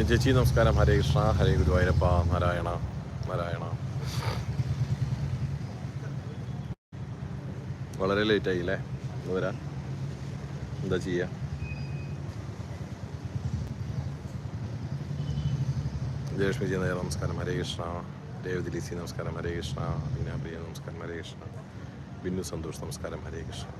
ബിനു ചേച്ചി നമസ്കാരം. ഹരേ കൃഷ്ണ ഹരേ ഗുരുവായൂരപ്പ നാരായണ നാരായണ. വളരെ ലേറ്റ് ആയില്ലേ? ഇന്ന് വരാൻ. എന്താ ചെയ്യ? ജയലക്ഷ്മി ജി നായർ നമസ്കാരം. ഹരേ കൃഷ്ണ. രേവതി ലിസി നമസ്കാരം. ഹരേ കൃഷ്ണ. ബീന പ്രിയ നമസ്കാരം. ഹരേ കൃഷ്ണ. ബിന്നു സന്തോഷ് നമസ്കാരം. ഹരേ കൃഷ്ണ.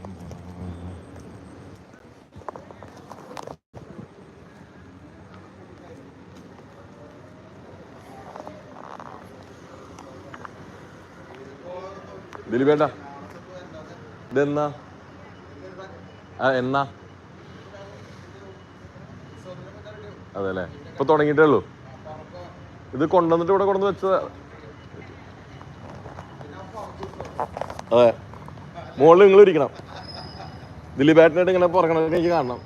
ദിലീപേട്ടാ ഇതെന്നാ? ആ എന്നാ? അതെല്ലേ? ഇപ്പൊ തുടങ്ങിയിട്ടേ ഉള്ളൂ. ഇത് കൊണ്ടുവന്നിട്ട് ഇവിടെ കൊണ്ടുവന്ന് വെച്ചത്. അതെ. മുകളിൽ നിങ്ങൾ ഇരിക്കണം ദിലീപേട്ടനായിട്ട് ഇങ്ങനെ പുറകണ എനിക്ക് കാണണം.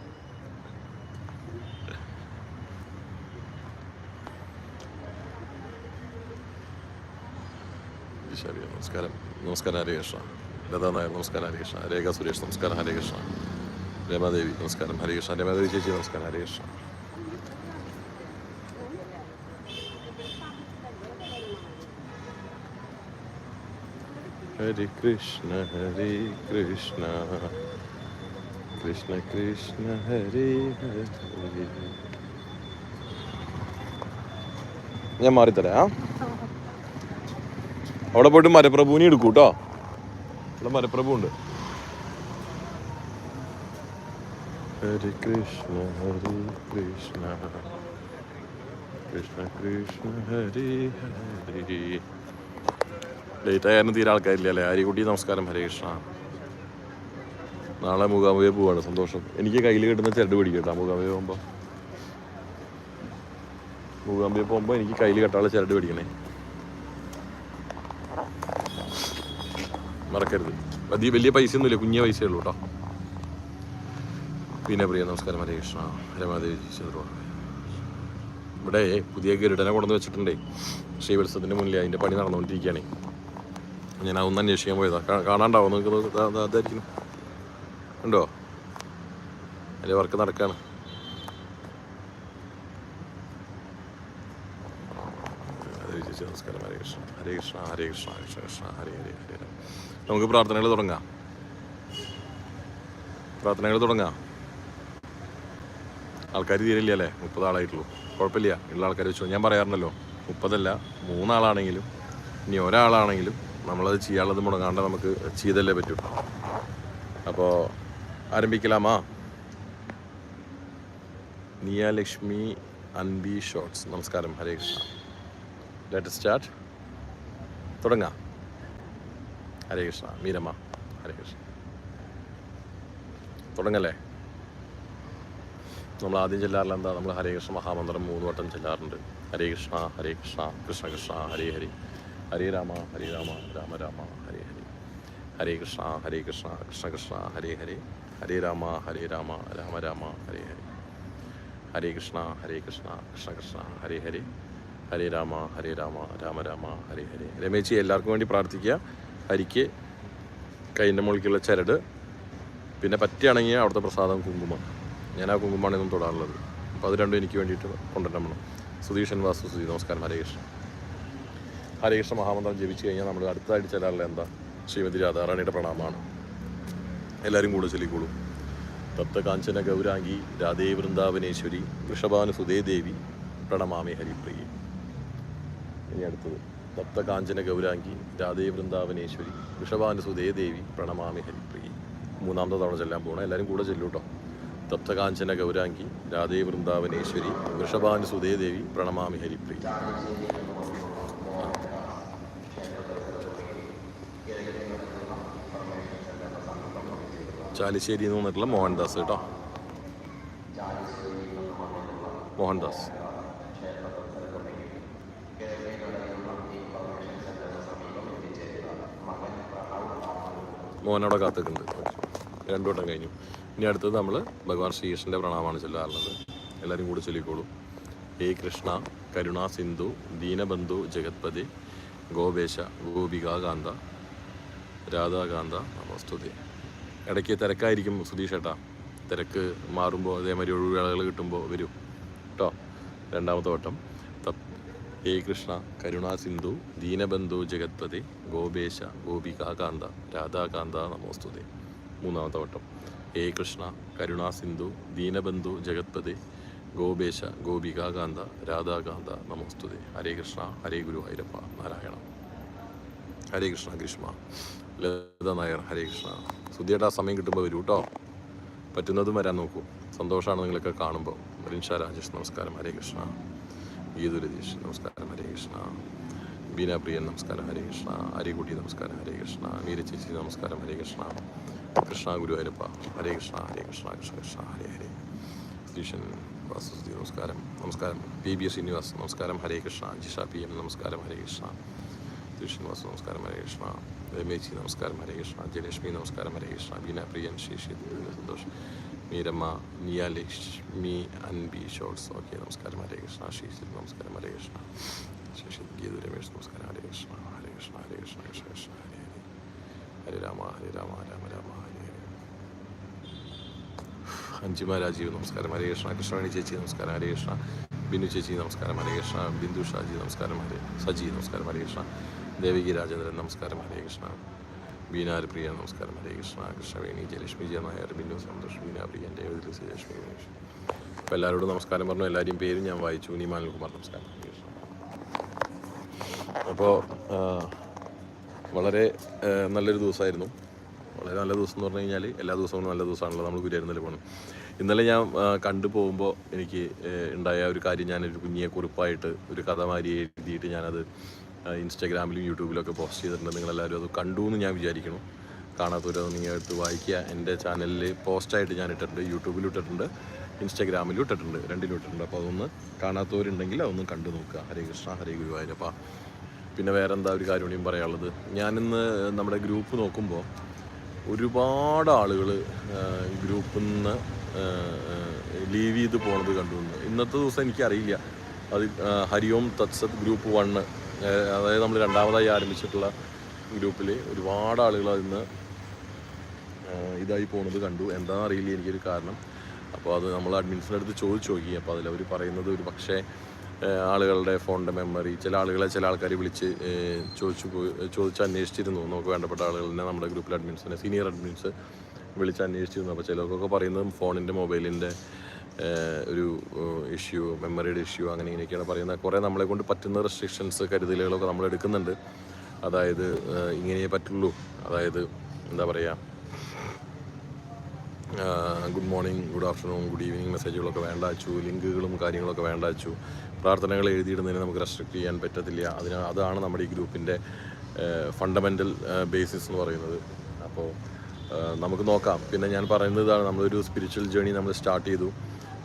നമസ്കാരം ഹരികൃഷ്ണ ഹരേ കൃഷ്ണ. ലതാ നായർ നമസ്കാരം ഹരേ കൃഷ്ണ. രേഖ സുരേഷ് നമസ്കാരം ഹരേ കൃഷ്ണ. രമാദേവി നമസ്കാരം ഹരേ കൃഷ്ണ. രമാദേവി ചേച്ചി നമസ്കാരം ഹരേ കൃഷ്ണ. ഹരേ കൃഷ്ണ ഹരി കൃഷ്ണ. കൃഷ്ണ കൃഷ്ണ ഹരി ഹരി. ഞാൻ മാറിത്തരാം അവിടെ പോയിട്ട് മരപ്രഭുവിനെ എടുക്കൂ കേട്ടോ അവിടെ മരപ്രഭു ഉണ്ട് ഹരി കൃഷ്ണ ഹരി കൃഷ്ണ. കൃഷ്ണ കൃഷ്ണ ഹരി ഹരി. ലേറ്റ് ആയാലും തീരെ ആൾക്കാരില്ല അല്ലേ? ആര്യകുട്ടി നമസ്കാരം ഹരേ കൃഷ്ണ. നാളെ മൂകാംബിക പോവാണ് സന്തോഷം. എനിക്ക് കയ്യിൽ കിട്ടുന്ന ചരട് പിടിക്കട്ടോ മൂകാംബിക പോകുമ്പോൾ മൂകാംബിക പോകുമ്പോൾ എനിക്ക് കയ്യിൽ കെട്ടാനുള്ള ചരട് പിടിക്കണേ. മറക്കരുത്. വലിയ വലിയ പൈസ ഒന്നുമില്ല കുഞ്ഞ പൈസയേ ഉള്ളൂ കേട്ടോ. പിന്നെ പ്രിയ നമസ്കാരം. ഹരേ കൃഷ്ണ. രമാദേവി ചന്ദ്ര ഇവിടെ പുതിയ ഗരുഡനെ കൊണ്ടുവന്ന് വെച്ചിട്ടുണ്ടേ. ശ്രീവത്സവത്തിന്റെ മുന്നിൽ അതിന്റെ പണി നടന്നുകൊണ്ടിരിക്കുകയാണ്. ഞാൻ അതൊന്ന് അന്വേഷിക്കാൻ പോയതാ. കാണാണ്ടാവും? നിങ്ങൾക്ക് അതായിരിക്കും. ഉണ്ടോ അതിന്റെ വർക്ക് നടക്കാണ്. ഹരേ നമസ്കാരം. ഹരേ കൃഷ്ണ. ഹരേ കൃഷ്ണ. ഹരേ കൃഷ്ണ. കൃഷ്ണ. കൃഷ്ണ. ഹരേ ഹരേ ഹരേ. നമുക്ക് പ്രാർത്ഥനകൾ തുടങ്ങാം. പ്രാർത്ഥനകൾ തുടങ്ങാം. ആൾക്കാർ തീരില്ല അല്ലേ? മുപ്പത് ആളായിട്ടുള്ളൂ കുഴപ്പമില്ല. ഉള്ള ആൾക്കാർ വെച്ചോ. ഞാൻ പറയാറുണ്ടല്ലോ മുപ്പതല്ല മൂന്നാളാണെങ്കിലും ഇനി ഒരാളാണെങ്കിലും നമ്മളത് ചെയ്യാനുള്ളത് മുടങ്ങാണ്ട് നമുക്ക് ചെയ്തല്ലേ പറ്റൂ. അപ്പോൾ ആരംഭിക്കലാമാ? നിയ ലക്ഷ്മി അൻബി ഷോർട്സ് നമസ്കാരം. ഹരേ കൃഷ്ണ. ലെറ്റ് സ്റ്റാർട്ട് തുടങ്ങാം. ഹരേ കൃഷ്ണ. മീരമ്മ. ഹരേ കൃഷ്ണ. തുടങ്ങല്ലേ? നമ്മൾ ആദ്യം ചെല്ലാറില്ല എന്താ? നമ്മൾ ഹരേ കൃഷ്ണ മഹാമന്ത്രം മൂന്ന് വട്ടം ചെല്ലാറുണ്ട്. ഹരേ കൃഷ്ണ ഹരേ കൃഷ്ണ കൃഷ്ണ കൃഷ്ണ ഹരേ ഹരി. ഹരേ രാമ ഹരേ രാമ രാമ രാമ ഹരേ ഹരി. ഹരേ കൃഷ്ണ ഹരേ കൃഷ്ണ കൃഷ്ണ കൃഷ്ണ ഹരേ ഹരേ. ഹരേ രാമ ഹരേ രാമ രാമ രാമ ഹരേ ഹരി. ഹരേ കൃഷ്ണ ഹരേ കൃഷ്ണ കൃഷ്ണ കൃഷ്ണ ഹരേ ഹരേ. ഹരേ രാമ ഹരേ രാമ രാമ രാമ ഹരേ ഹരേ. രമേശി എല്ലാവർക്കും വേണ്ടി പ്രാർത്ഥിക്കുക. ഹരിക്ക് കൈന്റെ മുകളിലേക്കുള്ള ചരട് പിന്നെ പറ്റുകയാണെങ്കിൽ അവിടുത്തെ പ്രസാദം കുങ്കുമം. ഞാൻ ആ കുങ്കുമാണ് ഇന്നും തൊടാറുള്ളത്. അപ്പോൾ അത് രണ്ടും എനിക്ക് വേണ്ടിയിട്ട് കൊണ്ടുവരണം സുധീഷൻ വാസു സുധി നമസ്കാരം. ഹരേ ഹരേകൃഷ്ണ ഹരേ കൃഷ്ണ മഹാമന്ത്രം ജപിച്ചു കഴിഞ്ഞാൽ നമ്മൾ അടുത്തായിട്ട് ചെല്ലാറുള്ള എന്താ? ശ്രീമതി രാധാറാണിയുടെ പ്രണാമമാണ്. എല്ലാവരും കൂടെ ചൊല്ലിക്കോളൂ. തത്ത കാഞ്ചന ഗൗരാംഗി രാധേ വൃന്ദാവനേശ്വരി വൃഷഭാനു സുധേ ദേവി പ്രണമാമി ഹരിപ്രിയ. ഇനി അടുത്തത്. ഗൗരാങ്കി ഗൗരാംഗി രാധേ വൃന്ദാവനേശ്വരി വൃഷഭാനു സുതേ ദേവി പ്രണമാമി ഹരിപ്രിയ. മൂന്നാമത്തെ തവണ ചെല്ലാൻ പോകണം എല്ലാവരും കൂടെ ചെല്ലൂ കേട്ടോ തപ്തകാഞ്ചന ഗൗരാംഗി രാധേ വൃന്ദാവനേശ്വരി വൃഷഭാനു സുധേദേവി പ്രണമാമി ഹരിപ്രിയ. ചാലിശ്ശേരി എന്ന് മോഹൻദാസ് കേട്ടോ. മോഹൻദാസ്. മോനവിടെ കാത്തിട്ടുണ്ട് രണ്ടു വട്ടം കഴിഞ്ഞു. ഇനി അടുത്തത് നമ്മൾ ഭഗവാൻ ശ്രീകൃഷ്ണന്റെ പ്രണാമമാണ് ചൊല്ലാറുള്ളത്. എല്ലാവരും കൂടി ചൊല്ലിക്കോളൂ. ഹേ കൃഷ്ണ കരുണ സിന്ധു ദീനബന്ധു ജഗത്പതി ഗോപേശ ഗോപികാകാന്ത രാധാകാന്ത നമസ്തുതി ഇടയ്ക്ക് തിരക്കായിരിക്കും സുധീഷ് ഏട്ടാ. തിരക്ക് മാറുമ്പോൾ അതേമാതിരി ഒഴിവുവേളകൾ കിട്ടുമ്പോൾ വരും. കേട്ടോ രണ്ടാമത്തെ വട്ടം. ഹേ കൃഷ്ണ കരുണാ സിന്ധു ദീനബന്ധു ജഗത്പതി ഗോപേശ ഗോപികാകാന്ത രാധാകാന്ത നമോസ്തുതി. മൂന്നാമത്തെ വട്ടം. ഹേ കൃഷ്ണ കരുണാ സിന്ധു ദീനബന്ധു ജഗത്പതി ഗോപേശ ഗോപികാകാന്ത രാധാകാന്ത നമോസ്തുതി. ഹരേ കൃഷ്ണ ഹരേ ഗുരു ഹൈരപ്പ നാരായണ. ഹരേ കൃഷ്ണ ഗ്രീഷ്മ. ലളിത നായർ ഹരേ കൃഷ്ണ. സുധിയേട്ടാ സമയം കിട്ടുമ്പോൾ വരൂ കേട്ടോ പറ്റുന്നതും വരാൻ നോക്കൂ. സന്തോഷമാണ് നിങ്ങളൊക്കെ കാണുമ്പോൾ റിൻഷ രാജേഷ് നമസ്കാരം. ഹരേ കൃഷ്ണ. ഗീതു രതീഷ് നമസ്കാരം ഹരേ കൃഷ്ണ. ബീന പ്രിയൻ നമസ്കാരം ഹരേ കൃഷ്ണ. അരികുടി നമസ്കാരം ഹരേ കൃഷ്ണ. മീര ചേച്ചി നമസ്കാരം ഹരേ കൃഷ്ണ. കൃഷ്ണ ഗുരു ഹരപ്പ ഹരേ കൃഷ്ണ ഹരേ കൃഷ്ണ കൃഷ്ണ കൃഷ്ണ ഹരേ ഹരേ. ശ്രീഷൻ വാസുസ്തി നമസ്കാരം. നമസ്കാരം. പി ബി എസ് ശ്രീനിവാസ് നമസ്കാരം ഹരേ കൃഷ്ണ. ജിഷ പി എം നമസ്കാരം ഹരേ കൃഷ്ണ. ശ്രീനിവാസ് നമസ്കാരം ഹരേ കൃഷ്ണ. രമേശി നമസ്കാരം ഹരേ കൃഷ്ണ. ജയലക്ഷ്മി നമസ്കാരം ഹരേ കൃഷ്ണ. ബീന പ്രിയൻ ശേഷി സന്തോഷ്. മീരമ്മ നിയ ലക്ഷ്മി അൻബി ഷോർട്സ് ഓക്കെ നമസ്കാരം ഹരേ കൃഷ്ണ ശേഷി നമസ്കാരം ഹരേ കൃഷ്ണ ശേഷി ഗീതു രമേശ് നമസ്കാരം ഹരേ കൃഷ്ണ ഹരേ കൃഷ്ണ ഹരേ കൃഷ്ണ കൃഷ്ണ കൃഷ്ണ ഹരേ ഹരേ ഹരേ രാമ ഹരേ രാമ രാമ രാമ ഹരേ ഹരേ അഞ്ചിമ രാജീവ് നമസ്കാരം ഹരേ കൃഷ്ണ കൃഷ്ണവേണി ചേച്ചി നമസ്കാരം ഹരേ കൃഷ്ണ ബിനു ചേച്ചി നമസ്കാരം ഹരേ കൃഷ്ണ ബിന്ദു ഷാജി നമസ്കാരം ഹരേ സജി നമസ്കാരം ഹരേ ദേവികി രാജേന്ദ്രൻ നമസ്കാരം ഹരേ ബീനാര് പ്രിയ നമസ്കാരം. ഹരേ കൃഷ്ണ കൃഷ്ണവേണി ജയലക്ഷ്മി ജയ നായർ ബിന്ദു സന്തോഷ് ബീന പ്രിയൻ ദേവതി ജയലക്ഷ്മി ഗണേഷ് അപ്പോൾ എല്ലാവരോടും നമസ്കാരം പറഞ്ഞു. എല്ലാവരെയും പേരും ഞാൻ വായിച്ചു. നീമാൻ കുമാർ നമസ്കാരം. അപ്പോൾ വളരെ നല്ലൊരു ദിവസമായിരുന്നു. വളരെ നല്ല ദിവസം എന്ന് പറഞ്ഞു കഴിഞ്ഞാൽ എല്ലാ ദിവസവും നല്ല ദിവസമാണല്ലോ. നമ്മൾ ഗുരുവായൂരിൽ പോകണം ഇന്നലെ ഞാൻ കണ്ടു പോകുമ്പോൾ എനിക്ക് ഉണ്ടായ ഒരു കാര്യം ഞാനൊരു കുഞ്ഞിയെ കുറിപ്പായിട്ട് ഒരു കഥ മാതിരി എഴുതിയിട്ട് ഞാനത് ഇൻസ്റ്റാഗ്രാമിലും യൂട്യൂബിലൊക്കെ പോസ്റ്റ് ചെയ്തിട്ടുണ്ട്. നിങ്ങളെല്ലാവരും അത് കണ്ടു എന്ന് ഞാൻ വിചാരിക്കുന്നു. കാണാത്തവരത് നിങ്ങൾ എടുത്ത് വായിക്കുക. എന്റെ ചാനലിൽ പോസ്റ്റായിട്ട് ഞാൻ ഇട്ടിട്ടുണ്ട്. യൂട്യൂബിലും ഇട്ടിട്ടുണ്ട്. ഇൻസ്റ്റാഗ്രാമിലും ഇട്ടിട്ടുണ്ട്. രണ്ടിലും ഇട്ടിട്ടുണ്ട്. അപ്പോൾ അതൊന്ന് കാണാത്തവരുണ്ടെങ്കിൽ അതൊന്ന് കണ്ടു നോക്കുക. ഹരേ കൃഷ്ണ ഹരേ ഗുരുവായൂരപ്പ. പിന്നെ വേറെ എന്താ ഒരു കാര്യം പറയാനുള്ളത്? ഞാനിന്ന് നമ്മുടെ ഗ്രൂപ്പ് നോക്കുമ്പോൾ ഒരുപാട് ആളുകൾ ഗ്രൂപ്പിൽ നിന്ന് ലീവ് ചെയ്ത് പോണത് കണ്ടു ഇന്ന്. ഇന്നത്തെ ദിവസം എനിക്കറിയില്ല. അത് ഹരിയോം തത്സത് ഗ്രൂപ്പ് വണ്ണ് അതായത് നമ്മൾ രണ്ടാമതായി ആരംഭിച്ചിട്ടുള്ള ഗ്രൂപ്പിൽ ഒരുപാട് ആളുകൾ അതിന്ന് ഇതായി പോകുന്നത് കണ്ടു. എന്താണെന്ന് അറിയില്ല എനിക്കൊരു കാരണം. അപ്പോൾ അത് നമ്മൾ അഡ്മിൻസിന്റെ അടുത്ത് ചോദിച്ചു നോക്കി. അപ്പോൾ അതിലവർ പറയുന്നത് ഒരു പക്ഷേ ആളുകളുടെ ഫോണിന്റെ മെമ്മറി ചില ആളുകളെ ചില ആൾക്കാർ വിളിച്ച് ചോദിച്ചു ചോദിച്ച് അന്വേഷിച്ചിരുന്നു. നമുക്ക് വേണ്ടപ്പെട്ട ആളുകളിനെ നമ്മുടെ ഗ്രൂപ്പിലെ അഡ്മിൻസിനെ സീനിയർ അഡ്മിൻസ് വിളിച്ച് അന്വേഷിച്ചിരുന്നു. അപ്പോൾ ചിലർക്കൊക്കെ പറയുന്നത് ഫോണിന്റെ മൊബൈലിന്റെ ഒരു ഇഷ്യൂ മെമ്മറിയുടെ ഇഷ്യൂ അങ്ങനെ ഇങ്ങനെയൊക്കെയാണ് പറയുന്നത്. കുറേ നമ്മളെ കൊണ്ട് പറ്റുന്ന റെസ്ട്രിക്ഷൻസ് കരുതലുകളൊക്കെ നമ്മൾ എടുക്കുന്നുണ്ട്. അതായത് ഇങ്ങനെയേ പറ്റുള്ളൂ. അതായത് എന്താ പറയുക good morning good afternoon good evening മെസ്സേജുകളൊക്കെ വേണ്ട വെച്ചു ലിങ്കുകളും കാര്യങ്ങളൊക്കെ വേണ്ട വെച്ചു പ്രാർത്ഥനകൾ എഴുതിയിടുന്നതിന് നമുക്ക് റെസ്ട്രിക്റ്റ് ചെയ്യാൻ പറ്റത്തില്ല. അതിന് അതാണ് നമ്മുടെ ഈ ഗ്രൂപ്പിന്റെ ഫണ്ടമെന്റൽ ബേസിസ് എന്ന് പറയുന്നത്. അപ്പോൾ നമുക്ക് നോക്കാം. പിന്നെ ഞാൻ പറയുന്നത് ഇതാണ് നമ്മളൊരു സ്പിരിച്വൽ ജേണി നമ്മൾ സ്റ്റാർട്ട് ചെയ്തു.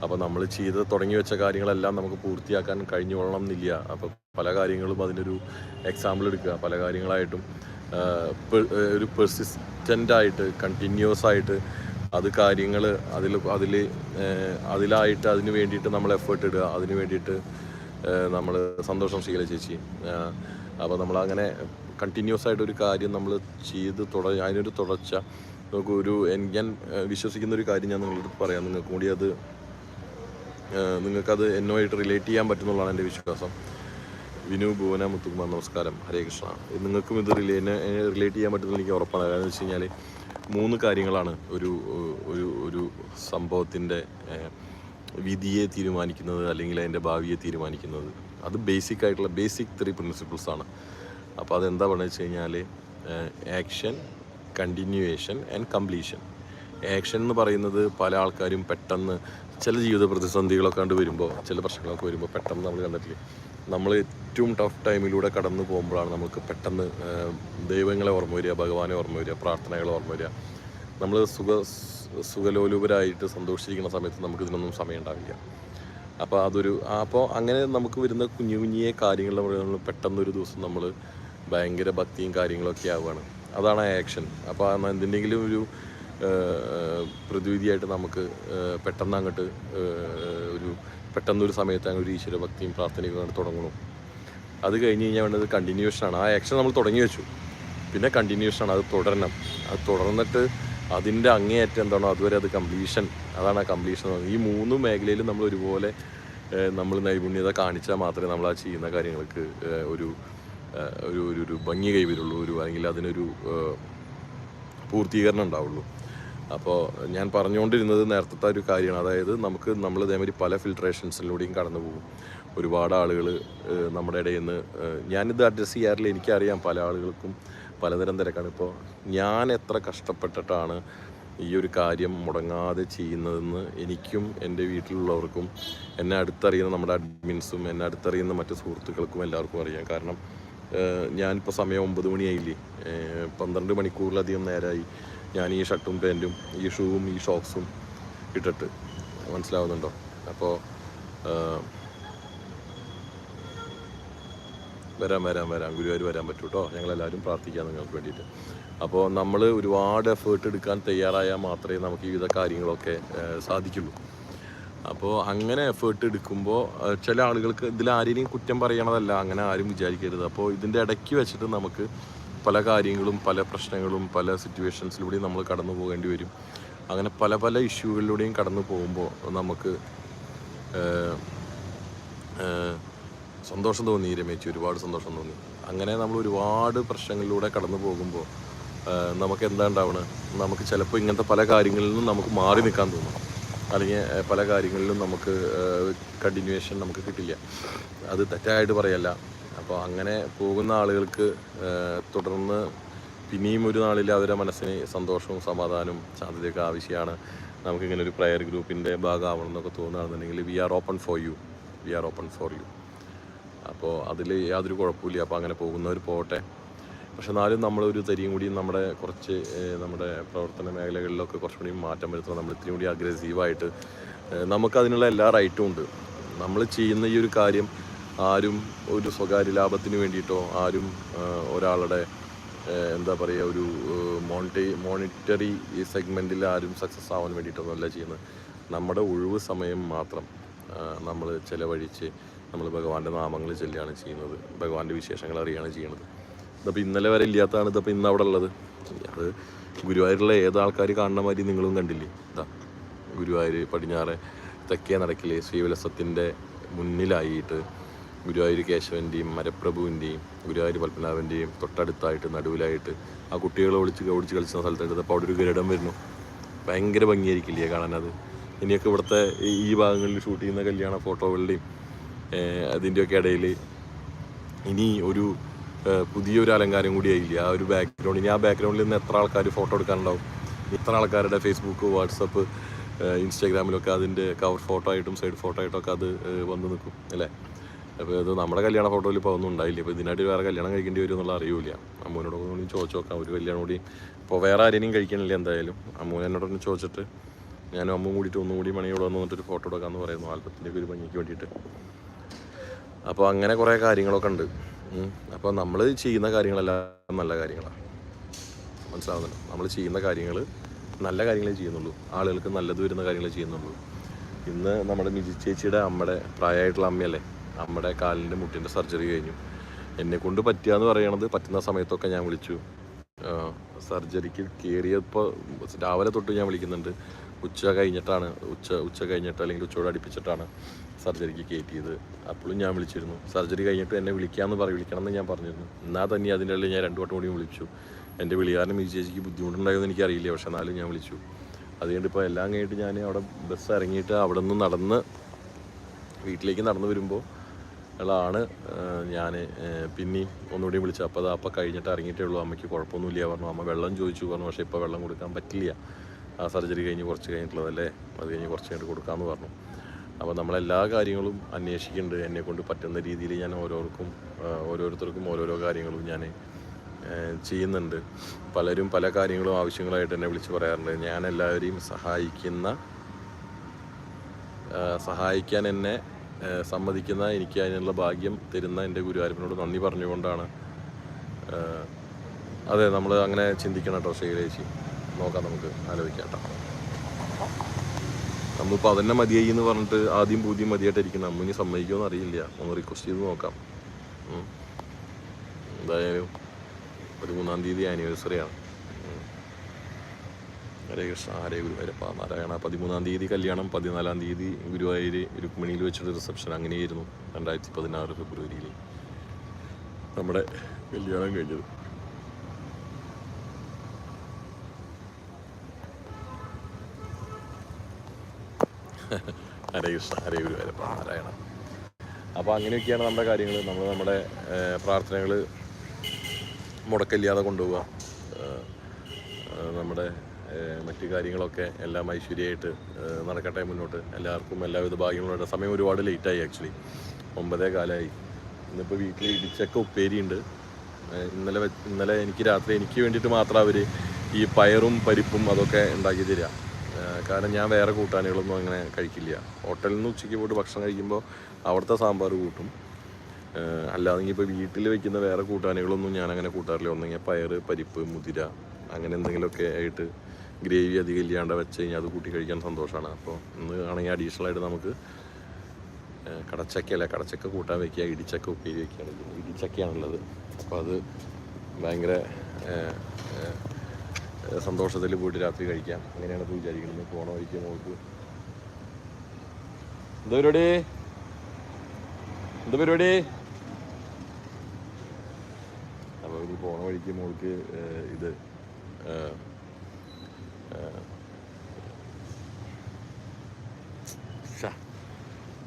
അപ്പോൾ നമ്മൾ ചെയ്ത് തുടങ്ങി വെച്ച കാര്യങ്ങളെല്ലാം നമുക്ക് പൂർത്തിയാക്കാൻ കഴിഞ്ഞു കൊള്ളണം എന്നില്ല. അപ്പോൾ പല കാര്യങ്ങളും അതിനൊരു എക്സാമ്പിൾ എടുക്കുക. പല കാര്യങ്ങളായിട്ടും ഒരു പെർസിസ്റ്റന്റ് ആയിട്ട് കണ്ടിന്യൂസ് ആയിട്ട് അത് കാര്യങ്ങൾ അതിൽ അതിൽ അതിലായിട്ട് അതിന് വേണ്ടിയിട്ട് നമ്മൾ എഫേർട്ട് ഇടുക. അതിന് വേണ്ടിയിട്ട് നമ്മൾ സന്തോഷം ശീല ചേച്ചി അപ്പോൾ നമ്മൾ അങ്ങനെ കണ്ടിന്യൂസ് ആയിട്ട് ഒരു കാര്യം നമ്മൾ ചെയ്ത് തുട അതിനൊരു തുടർച്ച. നമുക്ക് ഒരു ഞാൻ വിശ്വസിക്കുന്ന ഒരു കാര്യം ഞാൻ നിങ്ങളോട് പറയാം. നിങ്ങൾക്ക് കൂടി അത് നിങ്ങൾക്കത് എന്നുമായിട്ട് റിലേറ്റ് ചെയ്യാൻ പറ്റുന്നുള്ളതാണ് എന്റെ വിശ്വാസം. വിനു ഭുവന മുത്തുകുമാർ നമസ്കാരം. ഹരേ കൃഷ്ണ. നിങ്ങൾക്കും ഇത് റിലേ റിലേറ്റ് ചെയ്യാൻ പറ്റുന്ന എനിക്ക് ഉറപ്പാണ്. കാരണം എന്ന് വെച്ച് കഴിഞ്ഞാൽ മൂന്ന് കാര്യങ്ങളാണ് ഒരു ഒരു ഒരു സംഭവത്തിന്റെ വിധിയെ തീരുമാനിക്കുന്നത് അല്ലെങ്കിൽ അതിന്റെ ഭാവിയെ തീരുമാനിക്കുന്നത്. അത് ബേസിക് ആയിട്ടുള്ള ബേസിക് ത്രീ പ്രിൻസിപ്പിൾസാണ് അപ്പോൾ അതെന്താ പറയുക വെച്ച് കഴിഞ്ഞാൽ action continuation and completion action എന്ന് പറയുന്നത് പല ആൾക്കാരും പെട്ടെന്ന് ചില ജീവിത പ്രതിസന്ധികളൊക്കെ കണ്ട് വരുമ്പോൾ ചില പ്രശ്നങ്ങളൊക്കെ വരുമ്പോൾ പെട്ടെന്ന് നമ്മൾ കണ്ടിട്ടില്ലേ? നമ്മൾ ഏറ്റവും ടഫ് ടൈമിലൂടെ കടന്നു പോകുമ്പോഴാണ് നമുക്ക് പെട്ടെന്ന് ദൈവങ്ങളെ ഓർമ്മ വരിക ഭഗവാനെ ഓർമ്മ വരിക പ്രാർത്ഥനകളെ ഓർമ്മ വരിക. നമ്മൾ സുഖ സുഖലോലുപരായിട്ട് സന്തോഷിച്ചിരിക്കുന്ന സമയത്ത് നമുക്ക് ഇതിനൊന്നും സമയം ഉണ്ടാവില്ല. അപ്പോൾ അതൊരു അപ്പോൾ അങ്ങനെ നമുക്ക് വരുന്ന കുഞ്ഞു കുഞ്ഞിയെ കാര്യങ്ങൾ നമ്മൾ പെട്ടെന്നൊരു ദിവസം നമ്മൾ ഭയങ്കര ഭക്തിയും കാര്യങ്ങളൊക്കെ ആവുകയാണ്. അതാണ് ആ ആക്ഷൻ അപ്പോൾ എന്തിന്റെങ്കിലും ഒരു പ്രതിവിധിയായിട്ട് നമുക്ക് പെട്ടെന്ന് അങ്ങോട്ട് ഒരു പെട്ടെന്നൊരു സമയത്ത് ഒരു ഈശ്വര ഭക്തിയും പ്രാർത്ഥനയും അങ്ങോട്ട് തുടങ്ങണം അത് കഴിഞ്ഞ് കഴിഞ്ഞാൽ വേണ്ടത് കണ്ടിന്യൂഷനാണ് ആ ആക്ഷൻ നമ്മൾ തുടങ്ങി വെച്ചു. പിന്നെ കണ്ടിന്യൂഷനാണ് അത് തുടരണം. അത് തുടർന്നിട്ട് അതിന്റെ അങ്ങേയറ്റം എന്താണോ അതുവരെ അത് കംപ്ലീഷൻ അതാണ് ആ കംപ്ലീഷൻ. ഈ മൂന്ന് മേഖലയിലും നമ്മൾ ഒരുപോലെ നമ്മൾ നൈപുണ്യത കാണിച്ചാൽ മാത്രമേ നമ്മൾ ആ ചെയ്യുന്ന കാര്യങ്ങൾക്ക് ഒരു ഒരു ഒരു ഭംഗി കൈവരുള്ളൂ. ഒരു അല്ലെങ്കിൽ അതിനൊരു പൂർത്തീകരണം ഉണ്ടാവുള്ളൂ. അപ്പോൾ ഞാൻ പറഞ്ഞുകൊണ്ടിരുന്നത് നേരത്തെ ഒരു കാര്യമാണ്. അതായത് നമുക്ക് നമ്മൾ ഇതേമാതിരി പല ഫിൽട്രേഷൻസിലൂടെയും കടന്നു പോകും. ഒരുപാട് ആളുകൾ നമ്മുടെ ഇടയിൽ നിന്ന് ഞാനിത് അഡ്ജസ്റ്റ് ചെയ്യാറില്ല. എനിക്കറിയാം പല ആളുകൾക്കും പലതരം തിരക്കാണ്. ഇപ്പോൾ ഞാൻ എത്ര കഷ്ടപ്പെട്ടിട്ടാണ് ഈ ഒരു കാര്യം മുടങ്ങാതെ ചെയ്യുന്നതെന്ന് എനിക്കും എന്റെ വീട്ടിലുള്ളവർക്കും എന്നെ അടുത്തറിയുന്ന നമ്മുടെ അഡ്മിൻസും എന്നെ അടുത്തറിയുന്ന മറ്റു സുഹൃത്തുക്കൾക്കും എല്ലാവർക്കും അറിയാം. കാരണം ഞാനിപ്പോൾ സമയം ഒമ്പത് മണിയായില്ലേ? പന്ത്രണ്ട് മണിക്കൂറിലധികം നേരമായി ഞാൻ ഈ ഷർട്ടും പാന്റും ഈ ഷൂവും ഈ ഷോക്സും ഇട്ടിട്ട് മനസ്സിലാവുന്നുണ്ടോ? അപ്പോൾ വരാം വരാം വരാം. ഗുരുവായൂർ വരാൻ പറ്റും കേട്ടോ ഞങ്ങളെല്ലാവരും പ്രാർത്ഥിക്കാം നിങ്ങൾക്ക് വേണ്ടിയിട്ട്. അപ്പോൾ നമ്മൾ ഒരുപാട് എഫേർട്ട് എടുക്കാൻ തയ്യാറായാൽ മാത്രമേ നമുക്ക് വിവിധ വിധ കാര്യങ്ങളൊക്കെ സാധിക്കുള്ളൂ. അപ്പോൾ അങ്ങനെ എഫേർട്ട് എടുക്കുമ്പോൾ ചില ആളുകൾക്ക് ഇതിൽ ആരെയും കുറ്റം പറയണതല്ല അങ്ങനെ ആരും വിചാരിക്കരുത്. അപ്പോൾ ഇതിന്റെ ഇടയ്ക്ക് വെച്ചിട്ട് നമുക്ക് പല കാര്യങ്ങളും പല പ്രശ്നങ്ങളും പല സിറ്റുവേഷൻസിലൂടെയും നമ്മൾ കടന്നു പോകേണ്ടി വരും. അങ്ങനെ പല പല ഇഷ്യൂകളിലൂടെയും കടന്നു പോകുമ്പോൾ നമുക്ക് സന്തോഷം തോന്നി രമേച്ചി ഒരുപാട് സന്തോഷം തോന്നി. അങ്ങനെ നമ്മൾ ഒരുപാട് പ്രശ്നങ്ങളിലൂടെ കടന്നു പോകുമ്പോൾ നമുക്ക് എന്താ ഉണ്ടാവണം നമുക്ക് ചിലപ്പോൾ ഇങ്ങനത്തെ പല കാര്യങ്ങളിൽ നിന്നും നമുക്ക് മാറി നിൽക്കാൻ തോന്നും. അല്ലെങ്കിൽ പല കാര്യങ്ങളിലും നമുക്ക് കണ്ടിന്യൂവേഷൻ നമുക്ക് കിട്ടില്ല. അത് തെറ്റായിട്ട് പറയല്ല. അപ്പോൾ അങ്ങനെ പോകുന്ന ആളുകൾക്ക് തുടർന്ന് പിന്നെയും ഒരു നാളിൽ അവരുടെ മനസ്സിന് സന്തോഷവും സമാധാനവും ശാന്തതയൊക്കെ ആവശ്യമാണ്. നമുക്കിങ്ങനെ ഒരു പ്രയർ ഗ്രൂപ്പിന്റെ ഭാഗമാവണം എന്നൊക്കെ തോന്നുകയാണെന്നുണ്ടെങ്കിൽ we are open for you we are open for you അപ്പോൾ അതിൽ യാതൊരു കുഴപ്പമില്ല അപ്പോൾ അങ്ങനെ പോകുന്നവർ പോകട്ടെ. പക്ഷെ എന്നാലും നമ്മളൊരു തരിയും കൂടി നമ്മുടെ കുറച്ച് നമ്മുടെ പ്രവർത്തന മേഖലകളിലൊക്കെ കുറച്ചും കൂടി മാറ്റം വരുത്തണം. നമ്മൾ ഇത്തിരി കൂടി അഗ്രസീവായിട്ട് നമുക്കതിനുള്ള എല്ലാ റൈറ്റും ഉണ്ട്. നമ്മൾ ചെയ്യുന്ന ഈ ഒരു കാര്യം ആരും ഒരു സ്വകാര്യ ലാഭത്തിന് വേണ്ടിയിട്ടോ ആരും ഒരാളുടെ എന്താ പറയുക ഒരു മോണിറ്ററി മോണിറ്ററി സെഗ്മെന്റിൽ ആരും സക്സസ് ആവാൻ വേണ്ടിയിട്ടൊന്നുമല്ല ചെയ്യുന്നത്. നമ്മുടെ ഒഴിവ് സമയം മാത്രം നമ്മൾ ചിലവഴിച്ച് നമ്മൾ ഭഗവാന്റെ നാമങ്ങൾ ചൊല്ലുകയാണ് ചെയ്യുന്നത്. ഭഗവാന്റെ വിശേഷങ്ങൾ അറിയുകയാണ് ചെയ്യുന്നത്. ഇതപ്പോൾ ഇന്നലെ വരെ ഇല്ലാത്തതാണ് ഇതപ്പോൾ ഇന്ന് അവിടെ ഉള്ളത്. അത് ഗുരുവായൂരിലെ ഏതാൾക്കാർ കാണുന്ന മാതിരി നിങ്ങളും കണ്ടില്ലേ? ഇതാ ഗുരുവായൂർ പടിഞ്ഞാറ് തെക്കേ നടക്കിലെ ശ്രീവിലസത്തിന്റെ മുന്നിലായിട്ട് ഗുരുവായൂർ കേശവന്റെയും മരപ്രഭുവിന്റെയും ഗുരുവായൂർ പത്മനാഭന്റെയും തൊട്ടടുത്തായിട്ട് നടുവിലായിട്ട് ആ കുട്ടികളെ ഒളിച്ച് ഓടിച്ച് കളിച്ച സ്ഥലത്തായിട്ട് അപ്പോൾ അവിടെ ഒരു ഗരുഡം വരുന്നു. ഭയങ്കര ഭംഗിയായിരിക്കില്ലേ കാണാനത്? ഇനിയൊക്കെ ഇവിടുത്തെ ഈ ഭാഗങ്ങളിൽ ഷൂട്ട് ചെയ്യുന്ന കല്യാണ ഫോട്ടോകളുടെയും അതിന്റെയൊക്കെ ഇടയിൽ ഇനി ഒരു പുതിയൊരു അലങ്കാരം കൂടി ആയില്ല ആ ഒരു ബാക്ക്ഗ്രൗണ്ട് ഇനി ആ ബാക്ക്ഗ്രൗണ്ടിൽ നിന്ന് എത്ര ആൾക്കാർ ഫോട്ടോ എടുക്കാനുണ്ടാവും? ഇത്ര ആൾക്കാരുടെ ഫേസ്ബുക്ക് വാട്സപ്പ് ഇൻസ്റ്റാഗ്രാമിലൊക്കെ അതിന്റെ കവർ ഫോട്ടോ ആയിട്ടും സൈഡ് ഫോട്ടോ ആയിട്ടൊക്കെ അത് വന്ന് നിൽക്കും അല്ലേ? അപ്പോൾ ഇത് നമ്മുടെ കല്യാണ ഫോട്ടോയിൽ ഇപ്പോൾ ഒന്നും ഉണ്ടായില്ല. ഇപ്പോൾ ഇതിനായിട്ട് വേറെ കല്യാണം കഴിക്കേണ്ടി വരും എന്നുള്ള അറിയില്ല. അമ്മൂനോടൊക്കെ ഒന്ന് ചോദിച്ചു നോക്കാം. ഒരു കല്യാണം കൂടി ഇപ്പോൾ വേറെ ആരെയും കഴിക്കണില്ല എന്തായാലും. അമ്മൂൻ എന്നോടൊന്ന് ചോദിച്ചിട്ട് ഞാനും അമ്മ കൂടിയിട്ട് ഒന്നും കൂടി മണിയോട് വന്ന് വന്നിട്ടൊരു ഫോട്ടോ എടുക്കാമെന്ന് പറയുന്നു. ആൽബത്തിന്റെ ഒരു ഭംഗിക്ക് വേണ്ടിയിട്ട്. അപ്പോൾ അങ്ങനെ കുറേ കാര്യങ്ങളൊക്കെ ഉണ്ട്. അപ്പോൾ നമ്മൾ ചെയ്യുന്ന കാര്യങ്ങളെല്ലാം നല്ല കാര്യങ്ങളാണ്. മനസ്സിലാവുന്നുണ്ട്? നമ്മൾ ചെയ്യുന്ന കാര്യങ്ങൾ നല്ല കാര്യങ്ങളെ ചെയ്യുന്നുള്ളൂ. ആളുകൾക്ക് നല്ലത് വരുന്ന കാര്യങ്ങളെ ചെയ്യുന്നുള്ളൂ. ഇന്ന് നമ്മുടെ മിജി ചേച്ചിയുടെ അമ്മയുടെ പ്രായമായിട്ടുള്ള അമ്മയല്ലേ? അമ്മയുടെ കാലിന്റെ മുട്ടിന്റെ സർജറി കഴിഞ്ഞു. എന്നെ കൊണ്ട് പറ്റുക പറയണത് പറ്റുന്ന സമയത്തൊക്കെ ഞാൻ വിളിച്ചു. സർജറിക്ക് കയറിയപ്പോൾ രാവിലെ തൊട്ട് ഞാൻ വിളിക്കുന്നുണ്ട്. ഉച്ച കഴിഞ്ഞിട്ടാണ് ഉച്ച ഉച്ച കഴിഞ്ഞിട്ട് അല്ലെങ്കിൽ ഉച്ചയോട് അടുപ്പിച്ചിട്ടാണ് സർജറിക്ക് കയറ്റിയത്. അപ്പോഴും ഞാൻ വിളിച്ചിരുന്നു. സർജറി കഴിഞ്ഞിട്ട് എന്നെ വിളിക്കാമെന്ന് പറ വിളിക്കണം എന്ന് ഞാൻ പറഞ്ഞിരുന്നു. എന്നാൽ തന്നെ അതിന്റെ ഇടയിൽ ഞാൻ രണ്ടു വട്ടം കൂടി വിളിച്ചു. എന്റെ വിളികാരനും ഈ ചേച്ചിക്ക് ബുദ്ധിമുട്ടുണ്ടായെന്ന് എനിക്കറിയില്ല. പക്ഷേ എന്നാലും ഞാൻ വിളിച്ചു. അതുകൊണ്ട് ഇപ്പോൾ എല്ലാം കഴിഞ്ഞിട്ട് ഞാൻ അവിടെ ബസ് ഇറങ്ങിയിട്ട് അവിടെ നിന്ന് നടന്ന് വീട്ടിലേക്ക് നടന്നു വരുമ്പോൾ ാണ് ഞാൻ പിന്നെയും ഒന്നുകൂടി വിളിച്ചത്. അപ്പോൾ അത് അപ്പം കഴിഞ്ഞിട്ട് ഇറങ്ങിയിട്ടേ ഉള്ളൂ. അമ്മയ്ക്ക് കുഴപ്പമൊന്നുമില്ല. പറഞ്ഞു അമ്മ വെള്ളം ചോദിച്ചു പറഞ്ഞു. പക്ഷേ ഇപ്പോൾ വെള്ളം കൊടുക്കാൻ പറ്റില്ല. ആ സർജറി കഴിഞ്ഞ് കുറച്ച് കഴിഞ്ഞിട്ടുള്ളതല്ലേ? അത് കഴിഞ്ഞ് കുറച്ച് കഴിഞ്ഞിട്ട് കൊടുക്കാമെന്ന് പറഞ്ഞു. അപ്പോൾ നമ്മളെല്ലാ കാര്യങ്ങളും അന്വേഷിക്കുന്നുണ്ട്. എന്നെ കൊണ്ട് പറ്റുന്ന രീതിയിൽ ഞാൻ ഓരോർക്കും ഓരോരുത്തർക്കും ഓരോരോ കാര്യങ്ങളും ഞാൻ ചെയ്യുന്നുണ്ട്. പലരും പല കാര്യങ്ങളും ആവശ്യങ്ങളായിട്ട് എന്നെ വിളിച്ച് പറയാറുണ്ട്. ഞാൻ എല്ലാവരെയും സഹായിക്കുന്ന സഹായിക്കാൻ എന്നെ സമ്മതിക്കുന്ന എനിക്ക് അതിനുള്ള ഭാഗ്യം തരുന്ന എന്റെ ഗുരുവായൂരപ്പനോട് നന്ദി പറഞ്ഞുകൊണ്ടാണ്. അതെ നമ്മൾ അങ്ങനെ ചിന്തിക്കണം കേട്ടോ ശൈലേശി നോക്കാം നമുക്ക് ആലോചിക്കാം കേട്ടോ. നമ്മളിപ്പോൾ അതന്നെ മതിയായി എന്ന് പറഞ്ഞിട്ട് ആദ്യം പൂതിയും മതിയായിട്ടിരിക്കണം അമ്മുനി സമ്മതിക്കുമെന്ന് അറിയില്ല. ഒന്ന് റിക്വസ്റ്റ് ചെയ്ത് നോക്കാം. എന്തായാലും ഒരു മൂന്നാം തീയതി ആനിവേഴ്സറിയാണ് ഹരേ കൃഷ്ണ ഹരേ ഗുരുവായൂരപ്പ നാരായണ പതിമൂന്നാം തീയതി കല്യാണം പതിനാലാം തീയതി ഗുരുവായൂർ രുക്മിണിയിൽ വെച്ചിട്ട് റിസപ്ഷൻ അങ്ങനെയായിരുന്നു രണ്ടായിരത്തി പതിനാറ് ഫെബ്രുവരിയിൽ. നമ്മുടെ കല്യാണം കഴിഞ്ഞത്. ഹരേ കൃഷ്ണ ഹരേ ഗുരുവായൂരപ്പ നാരായണ. അപ്പോൾ അങ്ങനെയൊക്കെയാണ് നമ്മുടെ കാര്യങ്ങൾ നമ്മൾ നമ്മുടെ പ്രാർത്ഥനകൾ മുടക്കില്ലാതെ കൊണ്ടുപോവുക. നമ്മുടെ മറ്റു കാര്യങ്ങളൊക്കെ എല്ലാം ഐശ്വര്യമായിട്ട് നടക്കട്ടെ മുന്നോട്ട്. എല്ലാവർക്കും എല്ലാവിധ ഭാഗ്യങ്ങളും സമയം ഒരുപാട് ലേറ്റായി ആക്ച്വലി ഒമ്പതേ കാലമായി ഇന്നിപ്പോൾ വീട്ടിൽ ഇടിച്ചക്ക ഉപ്പേരിയുണ്ട്. ഇന്നലെ ഇന്നലെ എനിക്ക് രാത്രി എനിക്ക് വേണ്ടിയിട്ട് മാത്രം അവർ ഈ പയറും പരിപ്പും അതൊക്കെ ഉണ്ടാക്കി തരിക കാരണം ഞാൻ വേറെ കൂട്ടാനുകളൊന്നും അങ്ങനെ കഴിക്കില്ല. ഹോട്ടലിൽ നിന്ന് ഉച്ചയ്ക്ക് പോയിട്ട് ഭക്ഷണം കഴിക്കുമ്പോൾ അവിടുത്തെ സാമ്പാർ കൂട്ടും. അല്ലാതെങ്കിൽ അല്ലാതെ ഇപ്പോൾ വീട്ടിൽ വെക്കുന്ന വേറെ കൂട്ടാനുകളൊന്നും ഞാൻ അങ്ങനെ കൂട്ടാറില്ല. ഒന്നെങ്കിൽ പയറ് പരിപ്പ് മുതിര അങ്ങനെ എന്തെങ്കിലുമൊക്കെ ആയിട്ട് ഗ്രേവി അധികം ഇല്ലാണ്ട് വെച്ച് കഴിഞ്ഞാൽ അത് കൂട്ടി കഴിക്കാൻ സന്തോഷമാണ്. അപ്പോൾ ഇന്ന് ആണെങ്കിൽ അഡീഷണൽ ആയിട്ട് നമുക്ക് കടച്ചക്കല്ല കടച്ചക്ക കൂട്ടാൻ വെക്കുക ഇടിച്ചക്ക ഉപ്പേരി വെക്കുകയാണ്. ഇടിച്ചക്കയാണുള്ളത്. അപ്പോൾ അത് ഭയങ്കര സന്തോഷത്തിൽ പോയിട്ട് രാത്രി കഴിക്കാം. അങ്ങനെയാണ് ഇപ്പോൾ വിചാരിക്കുന്നത്. പോണ വഴിക്ക് മോൾക്ക് എന്താ പരിപാടി? എന്താ പരിപാടി? അപ്പോൾ ഇത് പോണ വഴിക്ക് മോൾക്ക് ഇത്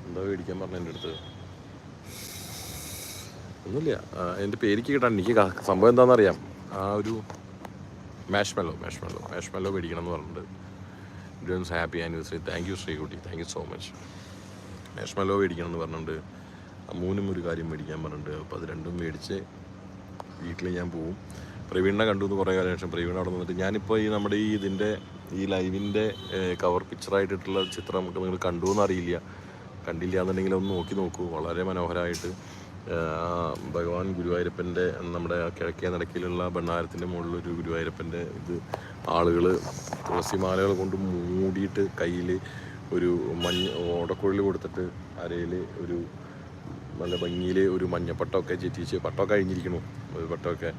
എന്താ മേടിക്കാൻ പറഞ്ഞ എന്റെ അടുത്ത്? ഒന്നുമില്ല. എന്റെ പേരിക്ക് കിട്ടാൻ എനിക്ക് സംഭവം എന്താണെന്നറിയാം. ആ ഒരു മാഷ്മെല്ലോ മാഷ്മെല്ലോ മാഷ്മെല്ലോ മേടിക്കണം എന്ന് പറഞ്ഞിട്ടുണ്ട്. Dawns happy anniversary thank you Sreekutty. Thank you so much marshmallow മേടിക്കണം എന്ന് പറഞ്ഞിട്ടുണ്ട്. മൂന്നും ഒരു കാര്യം മേടിക്കാൻ പറഞ്ഞിട്ടുണ്ട്. അപ്പോൾ അത് രണ്ടും മേടിച്ച് വീട്ടിൽ ഞാൻ പോവും. പ്രവീണിനെ കണ്ടു എന്ന് കുറേ കാലം ശേഷം പ്രവീൺ അവിടെ നിന്നിട്ട് ഞാനിപ്പോൾ ഈ നമ്മുടെ ഈ ഇതിന്റെ ഈ ലൈവിന്റെ കവർ പിക്ചറായിട്ടിട്ടുള്ള ചിത്രം നമുക്ക് നിങ്ങൾ കണ്ടു എന്നറിയില്ല കണ്ടില്ല എന്നുണ്ടെങ്കിൽ ഒന്ന് നോക്കി നോക്കൂ. വളരെ മനോഹരമായിട്ട് ഭഗവാൻ ഗുരുവായൂരപ്പന്റെ നമ്മുടെ കിഴക്കേ നടക്കിലുള്ള ഭണ്ണാരത്തിന്റെ മുകളിലൊരു ഗുരുവായൂരപ്പന്റെ ഇത് ആളുകൾ തുളസിമാലകൾ കൊണ്ട് മൂടിയിട്ട് കയ്യിൽ ഒരു മഞ്ഞ ഓടക്കുഴൽ കൊടുത്തിട്ട് അരയിൽ ഒരു നല്ല ഭംഗിയിൽ ഒരു മഞ്ഞപ്പട്ടമൊക്കെ ചെറ്റിച്ച് പട്ടമൊക്കെ അഴിഞ്ഞിരിക്കണു. ഒരു പട്ടമൊക്കെ.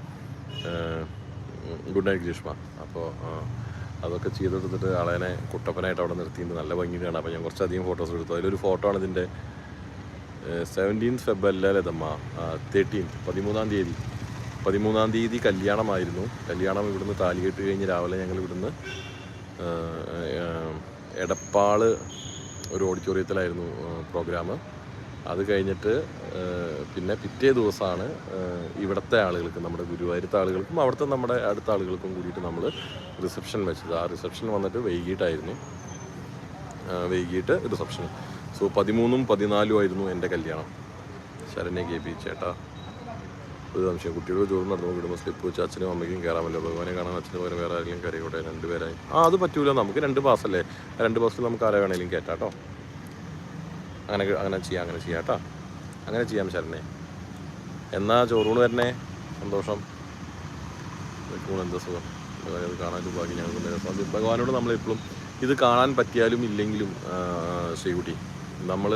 Good night Greeshma. അപ്പോൾ അതൊക്കെ ചെയ്തെടുത്തിട്ട് ആളേനെ കുട്ടപ്പനായിട്ട് അവിടെ നിർത്തിയിട്ട് നല്ല ഭംഗിയാണ് അപ്പോൾ ഞാൻ കുറച്ചധികം ഫോട്ടോസ് എടുത്തു. അതിലൊരു ഫോട്ടോ ആണ് ഇതിന്റെ സെവന്റീൻ ഫെബ് അല്ല ലതമ്മ തേർട്ടീൻ പതിമൂന്നാം തീയതി. പതിമൂന്നാം തീയതി കല്യാണമായിരുന്നു. കല്യാണം ഇവിടുന്ന് താലി കെട്ട് കഴിഞ്ഞ് രാവിലെ ഞങ്ങൾ ഇവിടുന്ന് എടപ്പാൾ ഒരു ഓഡിറ്റോറിയത്തിലായിരുന്നു പ്രോഗ്രാം അത് കഴിഞ്ഞിട്ട് പിന്നെ പിറ്റേ ദിവസമാണ് ഇവിടുത്തെ ആളുകൾക്ക് നമ്മുടെ ഗുരുവായൂരത്തെ ആളുകൾക്കും അവിടുത്തെ നമ്മുടെ അടുത്ത ആളുകൾക്കും കൂടിയിട്ട് നമ്മൾ റിസപ്ഷൻ വെച്ചത്. ആ റിസപ്ഷൻ വന്നിട്ട് വൈകിട്ടായിരുന്നു. വൈകിട്ട് റിസപ്ഷൻ സോ പതിമൂന്നും പതിനാലും ആയിരുന്നു എന്റെ കല്യാണം. ശരണ്യ കെ. പി. ചേട്ടാ. ഒരു സംശയം. കുട്ടിയുടെ ചോറ് നടന്നു വിടുമ്പോൾ സ്ലിപ്പ് വെച്ച് അച്ഛനും അമ്മയ്ക്കും കയറാമല്ലോ. ഭഗവാനെ കാണാൻ അച്ഛനും പകരം വേറെ ആരെങ്കിലും കയറിക്കോട്ടെ രണ്ടുപേരായി. ആ അത് പറ്റൂല. നമുക്ക് രണ്ട് പാസ്സല്ലേ രണ്ട് പാസ്സിൽ നമുക്ക് ആരെ വേണമെങ്കിലും കയറ്റാം കയറ്റാട്ടോ അങ്ങനെ അങ്ങനെ ചെയ്യാം അങ്ങനെ ചെയ്യാം കേട്ടോ. അങ്ങനെ ചെയ്യാം ശരണേ എന്നാ ചോറൂണ് വരണേ? സന്തോഷം. എന്താ സുഖം? ഭഗവാനെ അത് കാണാൻ ബാക്കി ഞങ്ങൾക്ക് രസം ഭഗവാനോട് നമ്മളെപ്പോഴും ഇത് കാണാൻ പറ്റിയാലും ഇല്ലെങ്കിലും ശ്രീകുട്ടി നമ്മൾ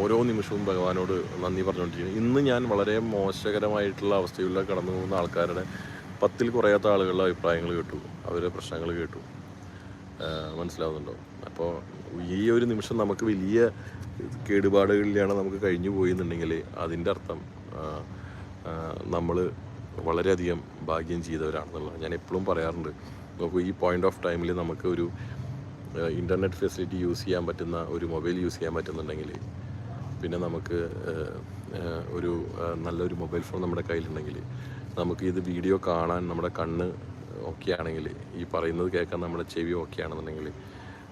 ഓരോ നിമിഷവും ഭഗവാനോട് നന്ദി പറഞ്ഞുകൊണ്ടിരിക്കുന്നു. ഇന്ന് ഞാൻ വളരെ മോശകരമായിട്ടുള്ള അവസ്ഥയിലൂടെ കടന്നു പോകുന്ന ആൾക്കാരുടെ പത്തിൽ കുറയാത്ത ആളുകളുടെ അഭിപ്രായങ്ങൾ കേട്ടു. അവരുടെ പ്രശ്നങ്ങൾ കേട്ടു. മനസ്സിലാവുന്നുണ്ടോ? അപ്പോൾ ഈ ഒരു നിമിഷം നമുക്ക് വലിയ കേടുപാടുകളിലാണ് നമുക്ക് കഴിഞ്ഞു പോയെന്നുണ്ടെങ്കിൽ അതിന്റെ അർത്ഥം നമ്മൾ വളരെയധികം ഭാഗ്യം ചെയ്തവരാണെന്നുള്ളതാണ്. ഞാൻ എപ്പോഴും പറയാറുണ്ട് നോക്കൂ ഈ പോയിന്റ് ഓഫ് ടൈമിൽ നമുക്ക് ഒരു ഇന്റർനെറ്റ് ഫെസിലിറ്റി യൂസ് ചെയ്യാൻ പറ്റുന്ന ഒരു മൊബൈൽ യൂസ് ചെയ്യാൻ പറ്റുന്നുണ്ടെങ്കിൽ പിന്നെ നമുക്ക് ഒരു നല്ലൊരു മൊബൈൽ ഫോൺ നമ്മുടെ കയ്യിലുണ്ടെങ്കിൽ നമുക്ക് ഇത് വീഡിയോ കാണാൻ നമ്മുടെ കണ്ണ് ഓക്കെ ആണെങ്കിൽ ഈ പറയുന്നത് കേൾക്കാൻ നമ്മുടെ ചെവി ഓക്കെ ആണെന്നുണ്ടെങ്കിൽ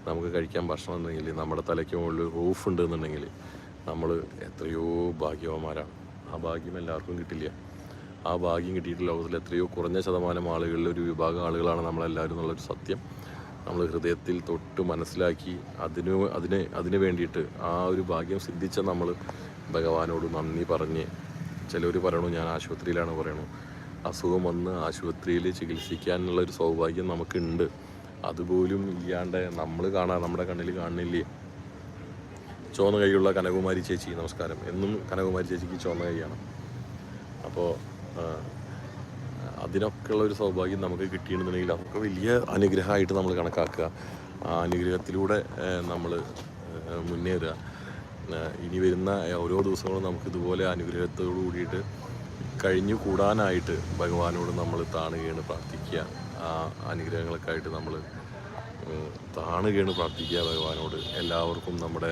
നമുക്ക് കഴിക്കാൻ ഭക്ഷണം ഉണ്ടെങ്കിൽ നമ്മുടെ തലയ്ക്ക് മുകളിൽ റൂഫ് ഉണ്ട് എന്നുണ്ടെങ്കിൽ നമ്മൾ എത്രയോ ഭാഗ്യവാന്മാരാണ്. ആ ഭാഗ്യം എല്ലാവർക്കും കിട്ടില്ല. ആ ഭാഗ്യം കിട്ടിയിട്ട് ലോകത്തിൽ എത്രയോ കുറഞ്ഞ ശതമാനം ആളുകളിൽ ഒരു വിഭാഗം ആളുകളാണ് നമ്മളെല്ലാവരും എന്നുള്ളൊരു സത്യം. നമ്മൾ ഹൃദയത്തിൽ തൊട്ട് മനസ്സിലാക്കി അതിനു അതിന് അതിന് വേണ്ടിയിട്ട് ആ ഒരു ഭാഗ്യം സിദ്ധിച്ച നമ്മൾ ഭഗവാനോട് നന്ദി പറഞ്ഞ് ചിലർ പറയണു ഞാൻ ആശുപത്രിയിലാണ് പറയണു. അസുഖം വന്ന് ആശുപത്രിയിൽ ചികിത്സിക്കാനുള്ള ഒരു സൗഭാഗ്യം നമുക്കുണ്ട്. അതുപോലും ഇല്ലാണ്ട് നമ്മൾ കാണാൻ നമ്മുടെ കണ്ണിൽ കാണുന്നില്ലേ? ചുവന്ന കൈയുള്ള കനകുമാരി ചേച്ചി നമസ്കാരം. എന്നും കനകുമാരി ചേച്ചിക്ക് ചുവന്ന കൈയാണ്. അപ്പോൾ അതിനൊക്കെയുള്ള ഒരു സൗഭാഗ്യം നമുക്ക് കിട്ടിയെന്നുണ്ടെങ്കിൽ അതൊക്കെ വലിയ അനുഗ്രഹമായിട്ട് നമ്മൾ കണക്കാക്കുക. ആ അനുഗ്രഹത്തിലൂടെ നമ്മൾ മുന്നേറുക. ഇനി വരുന്ന ഓരോ ദിവസങ്ങളും നമുക്ക് ഇതുപോലെ അനുഗ്രഹത്തോടു കൂടിയിട്ട് കഴിഞ്ഞു കൂടാനായിട്ട് ഭഗവാനോട് നമ്മൾ താണുകയാണ് പ്രാർത്ഥിക്കുക. ആ അനുഗ്രഹങ്ങളൊക്കെ നമ്മൾ താണുകയാണ് പ്രാർത്ഥിക്കുക ഭഗവാനോട്. എല്ലാവർക്കും നമ്മുടെ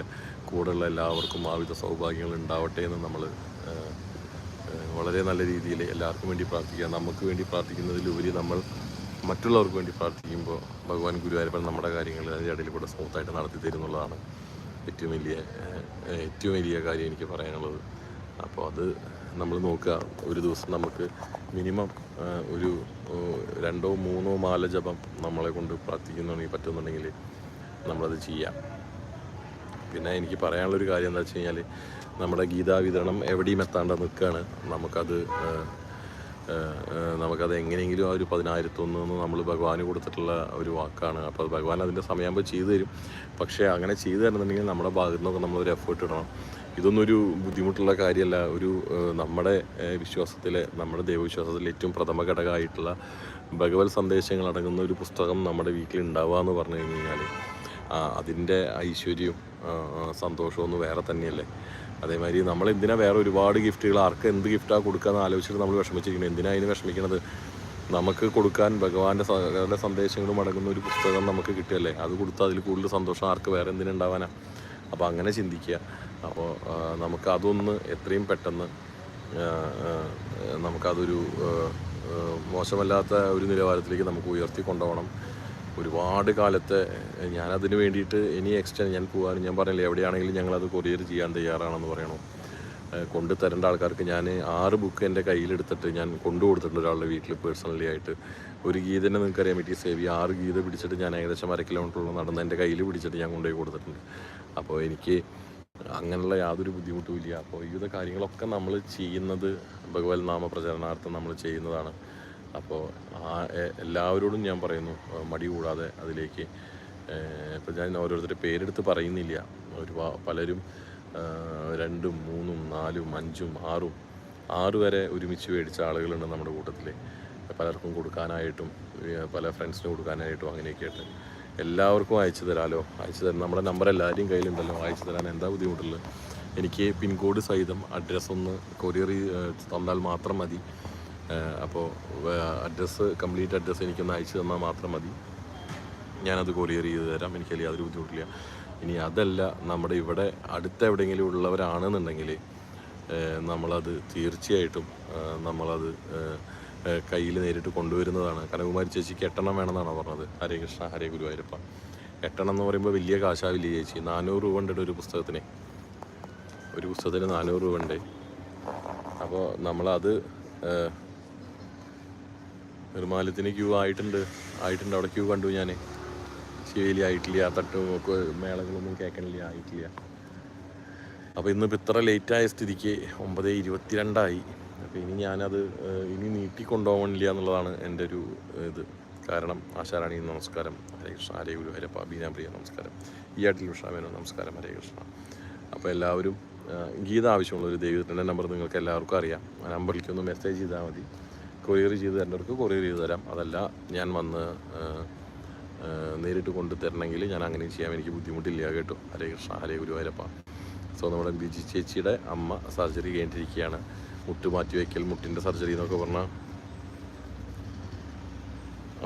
കൂടെയുള്ള എല്ലാവർക്കും ആവിധ സൗഭാഗ്യങ്ങൾ ഉണ്ടാവട്ടെ എന്ന് നമ്മൾ വളരെ നല്ല രീതിയിൽ എല്ലാവർക്കും വേണ്ടി പ്രാർത്ഥിക്കുക. നമുക്ക് വേണ്ടി പ്രാർത്ഥിക്കുന്നതിലുപരി നമ്മൾ മറ്റുള്ളവർക്ക് വേണ്ടി പ്രാർത്ഥിക്കുമ്പോൾ ഭഗവാൻ ഗുരുവായൂരപ്പൻ നമ്മുടെ കാര്യങ്ങൾ അതിന്റെ ഇടയിൽ കൂടെ സ്മൂത്തായിട്ട് നടത്തി തരുന്നുള്ളതാണ് ഏറ്റവും വലിയ ഏറ്റവും വലിയ കാര്യം എനിക്ക് പറയാനുള്ളത്. അപ്പോൾ അത് നമ്മൾ നോക്കുക. ഒരു ദിവസം നമുക്ക് മിനിമം ഒരു രണ്ടോ മൂന്നോ മാല ജപം നമ്മളെ കൊണ്ട് പ്രാർത്ഥിക്കുന്നുണ്ടെങ്കിൽ പറ്റുന്നുണ്ടെങ്കിൽ നമ്മളത് ചെയ്യാം. പിന്നെ എനിക്ക് പറയാനുള്ളൊരു കാര്യം എന്താ വെച്ച് കഴിഞ്ഞാൽ നമ്മുടെ ഗീതാ വിതരണം എവിടെയും എത്താണ്ട് നിൽക്കുകയാണ്. നമുക്കത് നമുക്കത് എങ്ങനെയെങ്കിലും ആ ഒരു പതിനായിരത്തൊന്ന് എന്ന് നമ്മൾ ഭഗവാന് കൊടുത്തിട്ടുള്ള ഒരു വാക്കാണ്. അപ്പോൾ അത് ഭഗവാൻ അതിന്റെ സമയമാകുമ്പോൾ ചെയ്തു തരും. പക്ഷേ അങ്ങനെ ചെയ്തു തരുന്നുണ്ടെങ്കിൽ നമ്മുടെ ഭാഗത്തു നിന്നൊക്കെ നമ്മളൊരു എഫേർട്ട് ഇടണം. ഇതൊന്നും ഒരു ബുദ്ധിമുട്ടുള്ള കാര്യമല്ല. ഒരു നമ്മുടെ വിശ്വാസത്തിലെ നമ്മുടെ ദൈവവിശ്വാസത്തിലെ ഏറ്റവും പ്രഥമ ഘടകമായിട്ടുള്ള ഭഗവത് സന്ദേശങ്ങൾ അടങ്ങുന്ന ഒരു പുസ്തകം നമ്മുടെ വീട്ടിൽ ഉണ്ടാവുക എന്ന് പറഞ്ഞു കഴിഞ്ഞു കഴിഞ്ഞാൽ അതിന്റെ ഐശ്വര്യവും സന്തോഷവും വേറെ തന്നെയല്ലേ? അതേമാതിരി നമ്മൾ എന്തിനാ വേറെ ഒരുപാട് ഗിഫ്റ്റുകൾ ആർക്ക് എന്ത് ഗിഫ്റ്റാണ് കൊടുക്കാന്ന് ആലോചിച്ചിട്ട് നമ്മൾ വിഷമിച്ചിരിക്കുന്നത്? എന്തിനാ അതിന് വിഷമിക്കണത് നമുക്ക് കൊടുക്കാൻ ഭഗവാന്റെ സകല സന്ദേശങ്ങളും അടങ്ങുന്ന ഒരു പുസ്തകം നമുക്ക് കിട്ടിയല്ലേ? അത് കൊടുത്താൽ അതിൽ കൂടുതൽ സന്തോഷം. ആർക്ക് വേറെ എന്തിനുണ്ടാവാനാ അപ്പോൾ അങ്ങനെ ചിന്തിക്കുക. അപ്പോൾ നമുക്ക് അതൊന്ന് എത്രയും പെട്ടെന്ന് നമുക്കതൊരു മോശമല്ലാത്ത ഒരു നിലവാരത്തിലേക്ക് നമുക്ക് ഉയർത്തി കൊണ്ടുപോകണം ഒരുപാട് കാലത്തെ ഞാനതിന് വേണ്ടിയിട്ട് ഇനി എക്സ്റ്റെൻഡ് ഞാൻ പോകാൻ ഞാൻ പറഞ്ഞില്ലേ എവിടെയാണെങ്കിലും ഞങ്ങളത് കൊറിയർ ചെയ്യാൻ തയ്യാറാണെന്ന് പറയണോ. കൊണ്ടു തരേണ്ട ആൾക്കാർക്ക് ഞാൻ ആറ് ബുക്ക് എന്റെ കയ്യിലെടുത്തിട്ട് ഞാൻ കൊണ്ടു കൊടുത്തിട്ടുണ്ട് ഒരാളുടെ വീട്ടിൽ പേഴ്സണലി ആയിട്ട്. ഒരു ഗീതനെ നിങ്ങൾക്ക് അറിയാൻ പറ്റി സേവ്. ആറ് ഗീത പിടിച്ചിട്ട് ഞാൻ ഏകദേശം അര കിലോമീറ്ററോളം നടന്ന് എന്റെ കയ്യിൽ പിടിച്ചിട്ട് ഞാൻ കൊണ്ടുപോയി കൊടുത്തിട്ടുണ്ട്. അപ്പോൾ എനിക്ക് അങ്ങനെയുള്ള യാതൊരു ബുദ്ധിമുട്ടും ഇല്ല. അപ്പോൾ ഈ കാര്യങ്ങളൊക്കെ നമ്മൾ ചെയ്യുന്നത് ഭഗവത് നാമ പ്രചരണാർത്ഥം നമ്മൾ ചെയ്യുന്നതാണ്. അപ്പോൾ ആ എല്ലാവരോടും ഞാൻ പറയുന്നു മടി കൂടാതെ അതിലേക്ക്. ഇപ്പം ഞാൻ ഓരോരുത്തരുടെ പേരെടുത്ത് പറയുന്നില്ല. ഒരു പലരും രണ്ടും മൂന്നും നാലും അഞ്ചും ആറും ആറ് വരെ ഒരുമിച്ച് മേടിച്ച ആളുകളുണ്ട് നമ്മുടെ കൂട്ടത്തിൽ പലർക്കും കൊടുക്കാനായിട്ടും പല ഫ്രണ്ട്സിന് കൊടുക്കാനായിട്ടും അങ്ങനെയൊക്കെ ആയിട്ട് എല്ലാവർക്കും അയച്ചു തരാമല്ലോ അയച്ചു തരാം നമ്മുടെ നമ്പർ എല്ലാവരുടെയും കയ്യിലുണ്ടല്ലോ. അയച്ചു തരാൻ എന്താ ബുദ്ധിമുട്ടുള്ളത്? എനിക്ക് പിൻകോഡ് സഹിതം അഡ്രസ്സൊന്ന് കൊറിയർ തന്നാൽ മാത്രം മതി. അപ്പോൾ അഡ്രസ്സ് കംപ്ലീറ്റ് അഡ്രസ്സ് എനിക്കൊന്ന് അയച്ചു തന്നാൽ മാത്രം മതി. ഞാനത് കൊറിയർ ചെയ്ത് തരാം. എനിക്കതിൽ യാതൊരു ബുദ്ധിമുട്ടില്ല. ഇനി അതല്ല നമ്മുടെ ഇവിടെ അടുത്ത എവിടെയെങ്കിലും ഉള്ളവരാണെന്നുണ്ടെങ്കിൽ നമ്മളത് തീർച്ചയായിട്ടും നമ്മളത് കയ്യിൽ നേരിട്ട് കൊണ്ടുവരുന്നതാണ്. കനകുമാരി ചേച്ചിക്ക് എട്ടെണ്ണം വേണമെന്നാണ് പറഞ്ഞത്? ഹരേ കൃഷ്ണ ഹരേ ഗുരുവായൂരപ്പ. എട്ടെണ്ണം എന്ന് പറയുമ്പോൾ വലിയ കാശാവില്ല ചേച്ചി? നാനൂറ് രൂപ ഉണ്ട് ഒരു പുസ്തകത്തിന്. ഒരു പുസ്തകത്തിന് നാനൂറ് രൂപ ഉണ്ട് അപ്പോൾ നമ്മളത് ഏഹ്, നിർമ്മാല്യത്തിന് ക്യൂ ആയിട്ടുണ്ട്. ആയിട്ടുണ്ട്. അവിടെ ക്യൂ കണ്ടു ഞാൻ ശിവേലി ആയിട്ടില്ല. തട്ടും ഒക്കെ മേളങ്ങളൊന്നും കേൾക്കണില്ല. ആയിട്ടില്ല. അപ്പോൾ ഇന്നിപ്പോൾ ഇത്ര ലേറ്റായ സ്ഥിതിക്ക് ഒമ്പത് ഇരുപത്തിരണ്ടായി. അപ്പോൾ ഇനി ഞാനത് ഇനി നീട്ടിക്കൊണ്ടുപോകണില്ല എന്നുള്ളതാണ് എന്റെ ഒരു ഇത്. കാരണം ആശാരാണി നമസ്കാരം. ഹരേ കൃഷ്ണ. ഹരേ ഗുരു ഹരപ്പ ബീനാപ്രിയ നമസ്കാരം. ഈ ആട്ടിൽ വിഷാമേനോ നമസ്കാരം. ഹരേ കൃഷ്ണ. അപ്പോൾ എല്ലാവരും ഗീത ആവശ്യമുള്ള ഒരു ദൈവത്തിന്റെ നമ്പർ നിങ്ങൾക്ക് എല്ലാവർക്കും അറിയാം. ആ നമ്പറിലേക്ക് ഒന്ന് മെസ്സേജ് ചെയ്താൽ മതി. കൊറിയർ ചെയ്ത് തരേണ്ടവർക്ക് കൊറിയർ ചെയ്ത് തരാം. അതല്ല ഞാൻ വന്ന് നേരിട്ട് കൊണ്ടു തരണമെങ്കിൽ ഞാൻ അങ്ങനെ ചെയ്യാൻ എനിക്ക് ബുദ്ധിമുട്ടില്ല കേട്ടോ. ഹരേ കൃഷ്ണ ഹരേ ഗുരുവായൂരപ്പ. സോ നമ്മുടെ ബിജി ചേച്ചിയുടെ അമ്മ സർജറി കഴിഞ്ഞിട്ടിരിക്കുകയാണ്. മുട്ട് മാറ്റി വയ്ക്കൽ മുട്ടിന്റെ സർജറി എന്നൊക്കെ പറഞ്ഞാൽ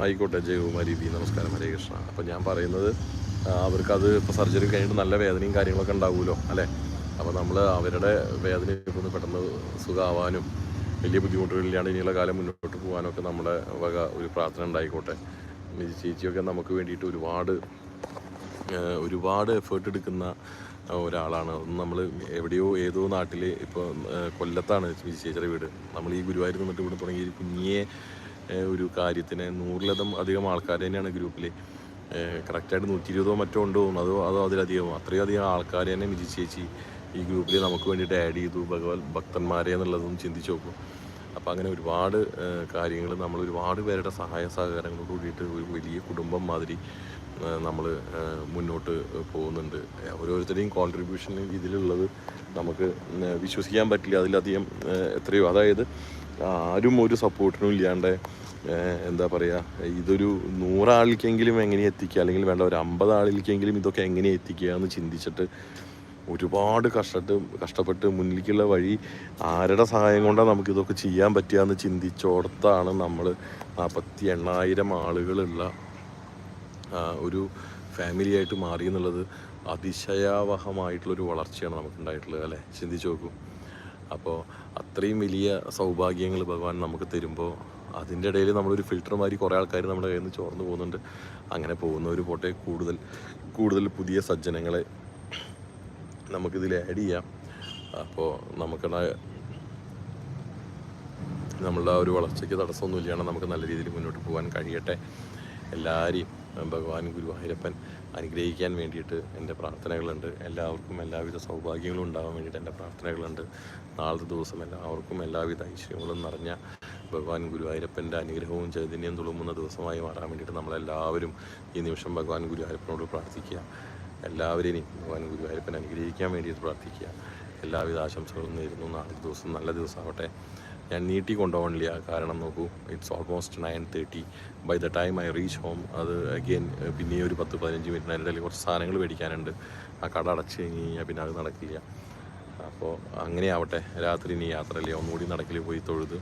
ആയിക്കോട്ടെ ജയകുമാരി ബി നമസ്കാരം. ഹരേ കൃഷ്ണ. അപ്പം ഞാൻ പറയുന്നത് അവർക്കത് ഇപ്പോൾ സർജറി കഴിഞ്ഞിട്ട് നല്ല വേദനയും കാര്യങ്ങളൊക്കെ ഉണ്ടാവുമല്ലോ അല്ലേ? അപ്പോൾ നമ്മൾ അവരുടെ വേദന ഒന്ന് പെട്ടെന്ന് സുഖമാവാനും വലിയ ബുദ്ധിമുട്ടുകളില്ലാണ്ട് ഇനിയുള്ള കാലം മുന്നോട്ട് പോകാനൊക്കെ നമ്മുടെ വക ഒരു പ്രാർത്ഥന ഉണ്ടായിക്കോട്ടെ. മിജി ചേച്ചിയൊക്കെ നമുക്ക് വേണ്ടിയിട്ട് ഒരുപാട് ഒരുപാട് എഫേർട്ട് എടുക്കുന്ന ഒരാളാണ്. നമ്മൾ എവിടെയോ ഏതോ നാട്ടിൽ ഇപ്പോൾ കൊല്ലത്താണ് മിജി ചേച്ചിയുടെ വീട്. നമ്മൾ ഈ ഗുരുവായൂർ നിന്നിട്ട് ഇവിടെ തുടങ്ങി ഈ കുഞ്ഞിയെ ഒരു കാര്യത്തിന് നൂറിലധികം അധികം ആൾക്കാർ തന്നെയാണ് ഗ്രൂപ്പിൽ കറക്റ്റായിട്ട് നൂറ്റി ഇരുപതോ മറ്റോ ഉണ്ടോ അതോ അതോ അതിലധികമോ? അത്രയും അധികം ആൾക്കാർ തന്നെ വിജി ചേച്ചി. ഈ ഗ്രൂപ്പിൽ നമുക്ക് വേണ്ടിയിട്ട് ആഡ് ചെയ്തു ഭഗവത് ഭക്തന്മാരെ എന്നുള്ളതും ചിന്തിച്ച് നോക്കും. അപ്പോൾ അങ്ങനെ ഒരുപാട് കാര്യങ്ങൾ നമ്മൾ ഒരുപാട് പേരുടെ സഹായ സഹകരണങ്ങളോട് കൂടിയിട്ട് ഒരു വലിയ കുടുംബം മാതിരി നമ്മൾ മുന്നോട്ട് പോകുന്നുണ്ട്. ഓരോരുത്തരുടെയും കോൺട്രിബ്യൂഷൻ ഇതിലുള്ളത് നമുക്ക് വിശ്വസിക്കാൻ പറ്റില്ല. അതിലധികം എത്രയോ അതായത് ആരും ഒരു സപ്പോർട്ടിനും ഇല്ലാണ്ട് എന്താ പറയുക ഇതൊരു നൂറാളിക്കെങ്കിലും എങ്ങനെ എത്തിക്കുക അല്ലെങ്കിൽ വേണ്ട ഒരു അമ്പത് ആളിലേക്കെങ്കിലും ഇതൊക്കെ എങ്ങനെ എത്തിക്കുക എന്ന് ചിന്തിച്ചിട്ട് ഒരുപാട് കഷ്ടപ്പെട്ട് കഷ്ടപ്പെട്ട് മുന്നിലേക്കുള്ള വഴി ആരുടെ സഹായം കൊണ്ടാണ് നമുക്ക് ഇതൊക്കെ ചെയ്യാൻ പറ്റുക എന്ന് ചിന്തിച്ചോടത്താണ് നമ്മൾ നാൽപ്പത്തി എണ്ണായിരം ആളുകളുള്ള ഒരു ഫാമിലി ആയിട്ട് മാറി എന്നുള്ളത് അതിശയാവഹമായിട്ടുള്ളൊരു വളർച്ചയാണ് നമുക്ക് ഉണ്ടായിട്ടുള്ളത് അല്ലേ? ചിന്തിച്ച് നോക്കൂ. അപ്പോൾ അത്രയും വലിയ സൗഭാഗ്യങ്ങൾ ഭഗവാൻ നമുക്ക് തരുമ്പോൾ അതിന്റെ ഇടയിൽ നമ്മളൊരു ഫിൽറ്റർ മാതിരി കുറേ ആൾക്കാർ നമ്മുടെ കയ്യിൽ നിന്ന് ചോർന്ന് പോകുന്നുണ്ട്. അങ്ങനെ പോകുന്നവർ പോട്ടെ കൂടുതൽ കൂടുതൽ പുതിയ സജ്ജനങ്ങളെ നമുക്കിതിൽ ആഡ് ചെയ്യാം. അപ്പോൾ നമുക്കുള്ള നമ്മളുടെ ആ ഒരു വളർച്ചയ്ക്ക് തടസ്സമൊന്നും ഇല്ലാണ്ട് നമുക്ക് നല്ല രീതിയിൽ മുന്നോട്ട് പോകാൻ കഴിയട്ടെ. എല്ലാവരെയും ഭഗവാൻ ഗുരുവായൂരപ്പൻ അനുഗ്രഹിക്കാൻ വേണ്ടിയിട്ട് എന്റെ പ്രാർത്ഥനകളുണ്ട്. എല്ലാവർക്കും എല്ലാവിധ സൗഭാഗ്യങ്ങളും ഉണ്ടാകാൻ വേണ്ടിയിട്ട് എന്റെ പ്രാർത്ഥനകളുണ്ട്. നാളത്തെ ദിവസം എല്ലാവർക്കും എല്ലാവിധ ഐശ്വര്യങ്ങളും നിറഞ്ഞ ഭഗവാൻ ഗുരുവായൂരപ്പന്റെ അനുഗ്രഹവും ചൈതന്യം തുളുമ്പുന്ന ദിവസമായി മാറാൻ വേണ്ടിയിട്ട് നമ്മളെല്ലാവരും ഈ നിമിഷം ഭഗവാൻ ഗുരുവായൂരപ്പനോട് പ്രാർത്ഥിക്കുക. എല്ലാവരെയും ഭഗവാൻ ഗുരുവായൂരപ്പൻ അനുഗ്രഹിക്കാൻ വേണ്ടിയിട്ട് പ്രാർത്ഥിക്കുക. എല്ലാവിധ ആശംസകളും നേരുന്നു. നാളത്തെ ദിവസം നല്ല ദിവസമാവട്ടെ. ഞാൻ നീട്ടി കൊണ്ടുപോകണില്ല കാരണം നോക്കൂ. It's almost nine thirty by the time I reach home അത് അഗെയിൻ പിന്നെ ഒരു പത്ത് പതിനഞ്ച് മിനിറ്റ് അതിന്റെ ഇടയിൽ കുറച്ച് സാധനങ്ങൾ മേടിക്കാനുണ്ട്. ആ കട അടച്ച് കഴിഞ്ഞ് കഴിഞ്ഞാൽ പിന്നെ അത് നടക്കില്ല. അപ്പോൾ അങ്ങനെ ആവട്ടെ. രാത്രി ഇനി യാത്രയില്ല? ഒന്നുകൂടി നടക്കിൽ പോയി തൊഴുത്.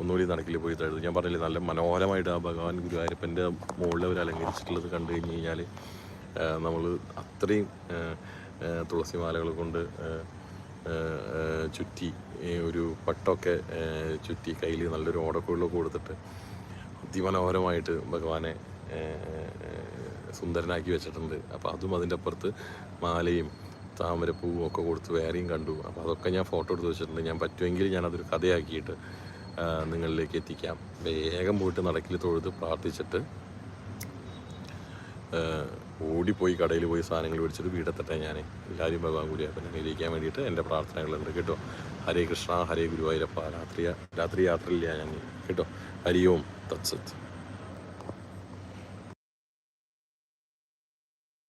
ഒന്നുകൂടി നടക്കിൽ പോയി തൊഴുത്. ഞാൻ പറഞ്ഞില്ലേ നല്ല മനോഹരമായിട്ട് ആ ഭഗവാൻ ഗുരുവായൂരപ്പന്റെ മുകളിൽ അവർ അലങ്കരിച്ചിട്ടുള്ളത് കണ്ടു കഴിഞ്ഞ് കഴിഞ്ഞാൽ നമ്മൾ അത്രയും തുളസിമാലകൾ കൊണ്ട് ചുറ്റി ഒരു പട്ടൊക്കെ ചുറ്റി കയ്യിൽ നല്ലൊരു ഓടക്കുള്ളൊക്കെ കൊടുത്തിട്ട് അതിമനോഹരമായിട്ട് ഭഗവാനെ സുന്ദരനാക്കി വെച്ചിട്ടുണ്ട്. അപ്പോൾ അതും അതിന്റെ അപ്പുറത്ത് മാലയും താമരപ്പൂവും ഒക്കെ കൊടുത്ത് വേറെയും കണ്ടു. അപ്പോൾ അതൊക്കെ ഞാൻ ഫോട്ടോ എടുത്ത് വെച്ചിട്ടുണ്ട്. ഞാൻ പറ്റുമെങ്കിൽ ഞാനതൊരു കഥയാക്കിയിട്ട് നിങ്ങളിലേക്ക് എത്തിക്കാം. വേഗം പോയിട്ട് നടക്കിൽ തൊഴുത് പ്രാർത്ഥിച്ചിട്ട് ഓടിപ്പോയി കടയിൽ പോയി സാധനങ്ങൾ മേടിച്ചിട്ട് വീടെത്തട്ടെ ഞാൻ. എല്ലാവരും ഭഗവാൻ ഗുരുവായൂരപ്പനെ അനുഗ്രഹിക്കാൻ വേണ്ടിയിട്ട് എന്റെ പ്രാർത്ഥനകളുണ്ട് കേട്ടോ. ഹരേ കൃഷ്ണ ഹരേ ഗുരുവായൂരപ്പ. രാത്രി രാത്രി യാത്രയില്ല ഞാൻ. കേട്ടോ. ഹരി ഓം തത്സത്ത്